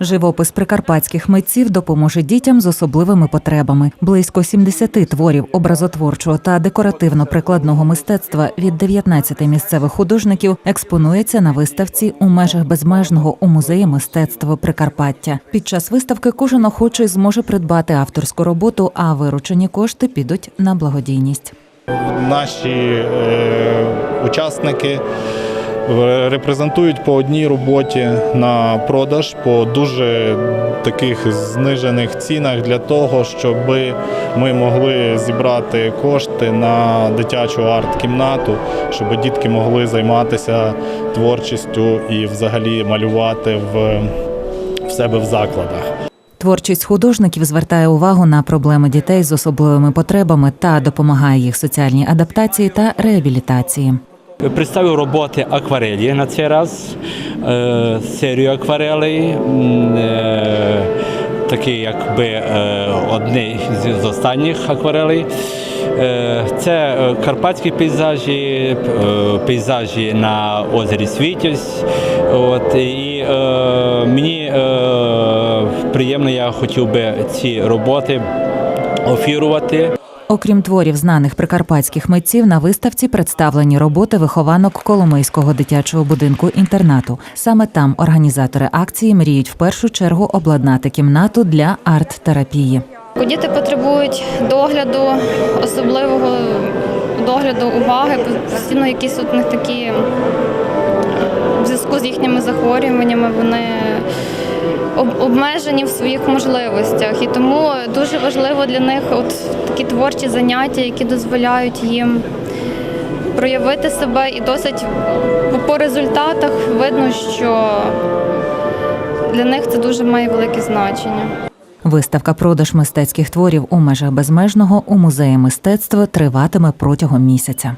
Живопис прикарпатських митців допоможе дітям з особливими потребами. Близько 70 творів образотворчого та декоративно-прикладного мистецтва від 19 місцевих художників експонується на виставці у межах безмежного у музеї мистецтва Прикарпаття. Під час виставки кожен охочий зможе придбати авторську роботу, а виручені кошти підуть на благодійність. Наші е, учасники репрезентують по одній роботі на продаж по дуже таких знижених цінах для того, щоб ми могли зібрати кошти на дитячу арт-кімнату, щоб дітки могли займатися творчістю і взагалі малювати в, в себе в закладах. Творчість художників звертає увагу на проблеми дітей з особливими потребами та допомагає їх соціальній адаптації та реабілітації. Представив роботи акварелі на цей раз, е, серію акварелей. е, Такий якби е, одний з- останніх акварелей. Це карпатські пейзажі, пейзажі на озері Світязь. От, і мені приємно, я хотів би ці роботи офірувати. Окрім творів знаних прикарпатських митців, на виставці представлені роботи вихованок Коломийського дитячого будинку інтернату. Саме там організатори акції мріють в першу чергу обладнати кімнату для арт-терапії. Діти потребують догляду, особливого догляду, уваги, постійно якісь от них такі в зв'язку з їхніми захворюваннями вони обмежені в своїх можливостях. І тому дуже важливо для них от такі творчі заняття, які дозволяють їм проявити себе і досить по- результатах видно, що для них це дуже має велике значення. Виставка продаж мистецьких творів у межах безмежного у музеї мистецтва триватиме протягом місяця.